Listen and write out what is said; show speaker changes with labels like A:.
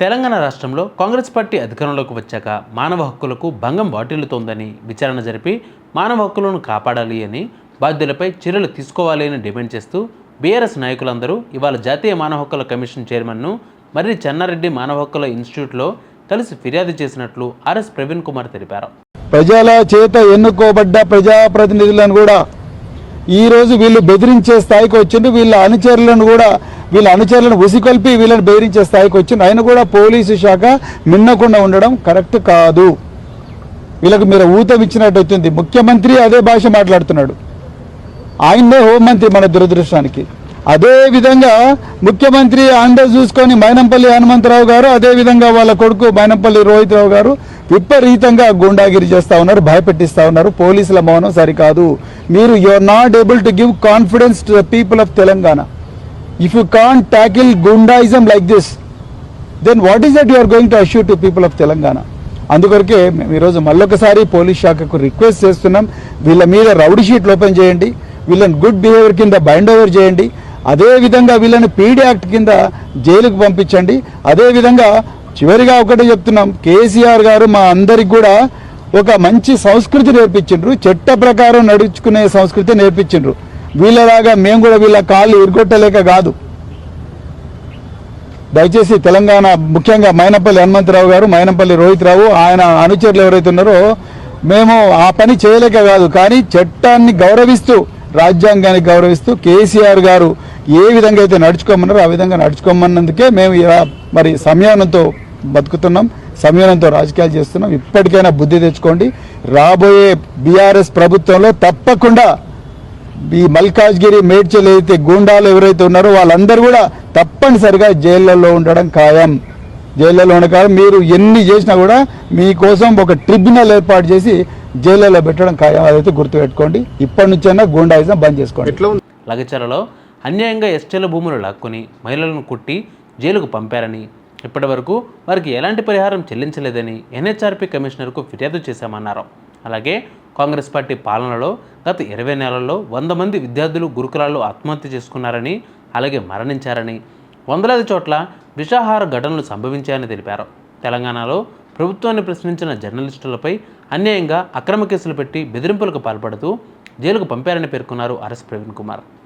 A: తెలంగాణ రాష్ట్రంలో కాంగ్రెస్ పార్టీ అధికారంలోకి వచ్చాక మానవ హక్కులకు భంగం వాటిల్లుతోందని విచారణ జరిపి మానవ హక్కులను కాపాడాలి అని బాధ్యులపై చర్యలు తీసుకోవాలి అని డిమాండ్ చేస్తూ బీఆర్ఎస్ నాయకులందరూ ఇవాళ జాతీయ మానవ హక్కుల కమిషన్ చైర్మన్ను మర్రి చెన్నారెడ్డి మానవ హక్కుల ఇన్స్టిట్యూట్లో కలిసి ఫిర్యాదు చేసినట్లు ఆర్ఎస్ ప్రవీణ్ కుమార్ తెలిపారు.
B: ప్రజల చేత ఎన్నుకోబడ్డ ప్రజాప్రతినిధులను కూడా ఈ రోజు వీళ్ళు బెదిరించే స్థాయికి వచ్చిండ్రు. వీళ్ళ అనుచరులను కూడా వీళ్ళ అనుచరులను ఉసికొల్పి వీళ్ళని బెదిరించే స్థాయికి వచ్చిండ్రు. ఆయన కూడా పోలీసు శాఖ మిన్నకుండా ఉండడం కరెక్ట్ కాదు. వీళ్ళకు మీరు ఊతం ఇచ్చినట్టు వచ్చింది. ముఖ్యమంత్రి అదే భాష మాట్లాడుతున్నాడు. ఆయన్నే హోంమంత్రి మన దురదృష్టానికి. అదే విధంగా ముఖ్యమంత్రి అండ చూసుకొని మైనంపల్లి హనుమంతరావు గారు అదే విధంగా వాళ్ళ కొడుకు మైనంపల్లి రోహిత్ రావు గారు విపరీతంగా గుండాగిరి చేస్తా ఉన్నారు భయపెట్టిస్తా ఉన్నారు. పోలీసుల మౌనం సరికాదు. మీరు you are not able to give confidence to the people of Telangana if you can tackle goondaism like this then what is that you're going to assure to people of Telangana అందుకొరకే మేము ఈరోజు మళ్ళొకసారి police శాఖకు request చేస్తున్నాం. వీళ్ళ మీద rowdy షీట్లు open చేయండి. వీళ్ళని గుడ్ బిహేవియర్ కింద బైండ్ ఓవర్ చేయండి. అదేవిధంగా వీళ్ళని పీడీ యాక్ట్ కింద జైలుకు పంపించండి. అదేవిధంగా చివరిగా ఒకటే చెప్తున్నాం. కేసీఆర్ గారు మా అందరికి కూడా ఒక మంచి సంస్కృతి నేర్పించిండ్రు. చట్ట ప్రకారం నడుచుకునే సంస్కృతి నేర్పించిండ్రు. వీళ్ళలాగా మేము కూడా వీళ్ళ కాళ్ళు ఇరుగొట్టలేక కాదు. దయచేసి తెలంగాణ ముఖ్యంగా మైనపల్లి హనుమంతరావు గారు మైనపల్లి రోహిత్ రావు ఆయన అనుచరులు ఎవరైతే ఉన్నారో మేము ఆ పని చేయలేక కాదు. కానీ చట్టాన్ని గౌరవిస్తూ రాజ్యాంగాన్ని గౌరవిస్తూ కేసీఆర్ గారు ఏ విధంగా అయితే నడుచుకోమన్నారో ఆ విధంగా నడుచుకోమన్నందుకే మేము మరి సంయమనంతో బతుకుతున్నాం. సంయమనంతో రాజకీయాలు చేస్తున్నాం. ఇప్పటికైనా బుద్ధి తెచ్చుకోండి. రాబోయే బీఆర్ఎస్ ప్రభుత్వంలో తప్పకుండా ఈ మల్కాజ్గిరి మేడ్చల్ అయితే గూండాలు ఎవరైతే ఉన్నారో వాళ్ళందరూ కూడా తప్పనిసరిగా జైళ్ళల్లో ఉండడం ఖాయం. జైళ్ళలో ఉండడం మీరు ఎన్ని చేసినా కూడా మీకోసం ఒక ట్రిబ్యునల్ ఏర్పాటు చేసి జైళ్ళలో పెట్టడం ఖాయం. అదైతే గుర్తుపెట్టుకోండి. ఇప్పటి నుంచైనా గూండాయిజం బంద్ చేసుకోండి.
A: లగచర్లలో అన్యాయంగా ఎస్టీల భూములు లాక్కొని మహిళలను కుట్టి జైలుకు పంపారని ఇప్పటివరకు వారికి ఎలాంటి పరిహారం చెల్లించలేదని ఎన్హెచ్ఆర్పి కమిషనర్కు ఫిర్యాదు చేశామన్నారు. అలాగే కాంగ్రెస్ పార్టీ పాలనలో గత ఇరవై నెలల్లో వంద మంది విద్యార్థులు గురుకులాల్లో ఆత్మహత్య చేసుకున్నారని అలాగే మరణించారని వందలాది చోట్ల విషాహార ఘటనలు సంభవించాయని తెలిపారు. తెలంగాణలో ప్రభుత్వాన్ని ప్రశ్నించిన జర్నలిస్టులపై అన్యాయంగా అక్రమ కేసులు పెట్టి బెదిరింపులకు పాల్పడుతూ జైలుకు పంపారని పేర్కొన్నారు ఆర్ఎస్ ప్రవీణ్ కుమార్.